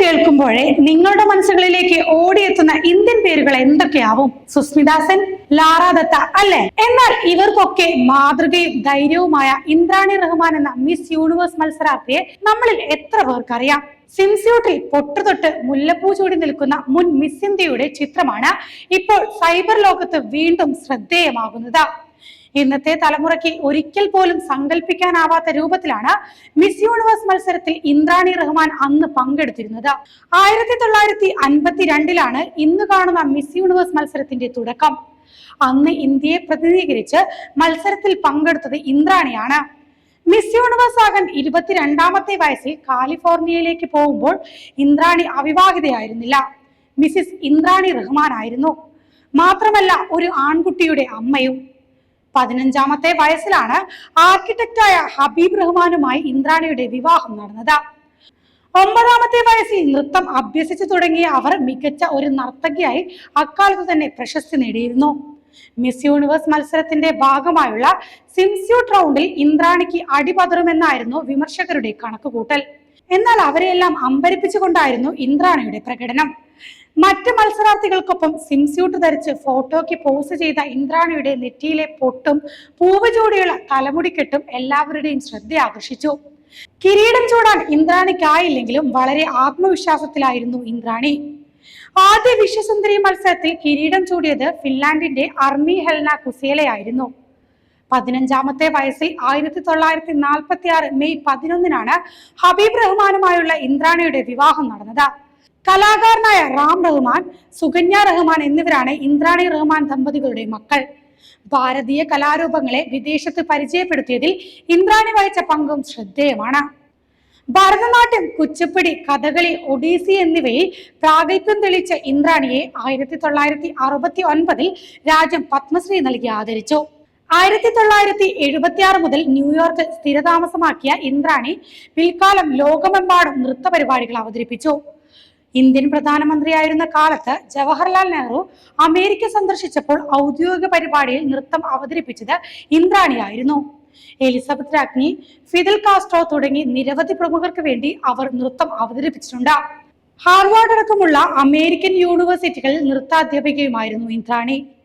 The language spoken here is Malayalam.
കേൾക്കുമ്പോഴേ നിങ്ങളുടെ മനസ്സുകളിലേക്ക് ഓടിയെത്തുന്ന ഇന്ത്യൻ പേരുകൾ എന്തൊക്കെയാവും? സുസ്മിദാസൻ ലാറാ ലാറ ദത്ത അല്ലെ? എന്നാൽ ഇവർക്കൊക്കെ മാതൃകയും ധൈര്യവുമായ ഇന്ദ്രാണി റഹ്മാൻ എന്ന മിസ് യൂണിവേഴ്സ് മത്സരാർത്ഥിയെ നമ്മളിൽ എത്ര പേർക്കറിയാം? സിംസ്യൂട്ടിൽ പൊട്ടുതൊട്ട് മുല്ലപ്പൂ ചൂടി നിൽക്കുന്ന മുൻ മിസ് ഇന്ത്യയുടെ ചിത്രമാണ് ഇപ്പോൾ സൈബർ ലോകത്ത് വീണ്ടും ശ്രദ്ധേയമാകുന്നത്. ഇന്നത്തെ തലമുറയ്ക്ക് ഒരിക്കൽ പോലും സങ്കല്പിക്കാനാവാത്ത രൂപത്തിലാണ് മിസ് യൂണിവേഴ്സ് മത്സരത്തിൽ ഇന്ദ്രാണി റഹ്മാൻ അന്ന് പങ്കെടുത്തിരുന്നത്. ആയിരത്തി തൊള്ളായിരത്തി അൻപത്തിരണ്ടിലാണ് ഇന്ന് കാണുന്ന മിസ് യൂണിവേഴ്സ് മത്സരത്തിന്റെ തുടക്കം. അന്ന് ഇന്ത്യയെ പ്രതിനിധീകരിച്ച് മത്സരത്തിൽ പങ്കെടുത്തത് ഇന്ദ്രാണിയാണ്. മിസ് യൂണിവേഴ്സ് ആകാൻ ഇരുപത്തിരണ്ടാമത്തെ വയസ്സിൽ കാലിഫോർണിയയിലേക്ക് പോകുമ്പോൾ ഇന്ദ്രാണി അവിവാഹിതയായിരുന്നില്ല. മിസ്സിസ് ഇന്ദ്രാണി റഹ്മാൻ ആയിരുന്നു മാത്രമല്ല ഒരു ആൺകുട്ടിയുടെ അമ്മയും. പതിനഞ്ചാമത്തെ വയസ്സിലാണ് ആർക്കിടെക്റ്റായ ഹബീബ് റഹ്മാനുമായി ഇന്ദ്രാണിയുടെ വിവാഹം നടന്നത്. ഒമ്പതാമത്തെ വയസ്സിൽ നൃത്തം അഭ്യസിച്ചു തുടങ്ങിയ അവർ മികച്ച ഒരു നർത്തകിയായി അക്കാലത്ത് തന്നെ പ്രശസ്തി നേടിയിരുന്നു. മിസ് യൂണിവേഴ്സ് മത്സരത്തിന്റെ ഭാഗമായുള്ള സിംസ്യൂട്ട് റൗണ്ടിൽ ഇന്ദ്രാണിക്ക് അടിപതറുമെന്നായിരുന്നു വിമർശകരുടെ കണക്കുകൂട്ടൽ. എന്നാൽ അവരെയെല്ലാം അമ്പരിപ്പിച്ചുകൊണ്ടായിരുന്നു ഇന്ദ്രാണിയുടെ പ്രകടനം. മറ്റ് മത്സരാർത്ഥികൾക്കൊപ്പം സിംസ്യൂട്ട് ധരിച്ച് ഫോട്ടോയ്ക്ക് പോസ് ചെയ്ത ഇന്ദ്രാണിയുടെ നെറ്റിയിലെ പൊട്ടും പൂവ് തലമുടിക്കെട്ടും എല്ലാവരുടെയും ശ്രദ്ധ ആകർഷിച്ചു. കിരീടം ചൂടാൻ ഇന്ദ്രാണിക്കായില്ലെങ്കിലും വളരെ ആത്മവിശ്വാസത്തിലായിരുന്നു ഇന്ദ്രാണി. ആദ്യ വിശ്വസുന്ദരി മത്സരത്തിൽ കിരീടം ചൂടിയത് ഫിൻലാൻഡിന്റെ അർമി ഹെൽന കുസേലയായിരുന്നു. പതിനഞ്ചാമത്തെ വയസ്സിൽ ആയിരത്തി തൊള്ളായിരത്തി നാൽപ്പത്തി ആറ് മെയ് പതിനൊന്നിനാണ് ഹബീബ് റഹ്മാനുമായുള്ള ഇന്ദ്രാണിയുടെ വിവാഹം നടന്നത്. കലാകാരനായ റാം റഹ്മാൻ സുകന്യ റഹ്മാൻ എന്നിവരാണ് ഇന്ദ്രാണി റഹ്മാൻ ദമ്പതികളുടെ മക്കൾ. ഭാരതീയ കലാരൂപങ്ങളെ വിദേശത്ത് പരിചയപ്പെടുത്തിയതിൽ ഇന്ദ്രാണി വഹിച്ച പങ്കും ശ്രദ്ധേയമാണ്. ഭരതനാട്യം കുച്ചിപ്പുടി കഥകളി ഒഡീസി എന്നിവയിൽ പ്രാഗൽഭ്യം തെളിയിച്ച ഇന്ദ്രാണിയെ ആയിരത്തി തൊള്ളായിരത്തി അറുപത്തി ഒൻപതിൽ രാജ്യം പത്മശ്രീ നൽകി ആദരിച്ചു. ആയിരത്തി തൊള്ളായിരത്തി എഴുപത്തി ആറ് മുതൽ ന്യൂയോർക്കിൽ സ്ഥിരതാമസമാക്കിയ ഇന്ദ്രാണി പിൽക്കാലം ലോകമെമ്പാടും നൃത്ത പരിപാടികൾ അവതരിപ്പിച്ചു. ഇന്ത്യൻ പ്രധാനമന്ത്രിയായിരുന്ന കാലത്ത് ജവഹർലാൽ നെഹ്റു അമേരിക്ക സന്ദർശിച്ചപ്പോൾ ഔദ്യോഗിക പരിപാടിയിൽ നൃത്തം അവതരിപ്പിച്ചത് ഇന്ദ്രാണിയായിരുന്നു. എലിസബത്ത് രാജ്ഞി ഫിദൽ കാസ്ട്രോ തുടങ്ങി നിരവധി പ്രമുഖർക്ക് വേണ്ടി അവർ നൃത്തം അവതരിപ്പിച്ചിട്ടുണ്ട്. ഹാർവാർഡ് അടക്കമുള്ള അമേരിക്കൻ യൂണിവേഴ്സിറ്റികളിൽ നൃത്താധ്യാപികയുമായിരുന്നു ഇന്ദ്രാണി.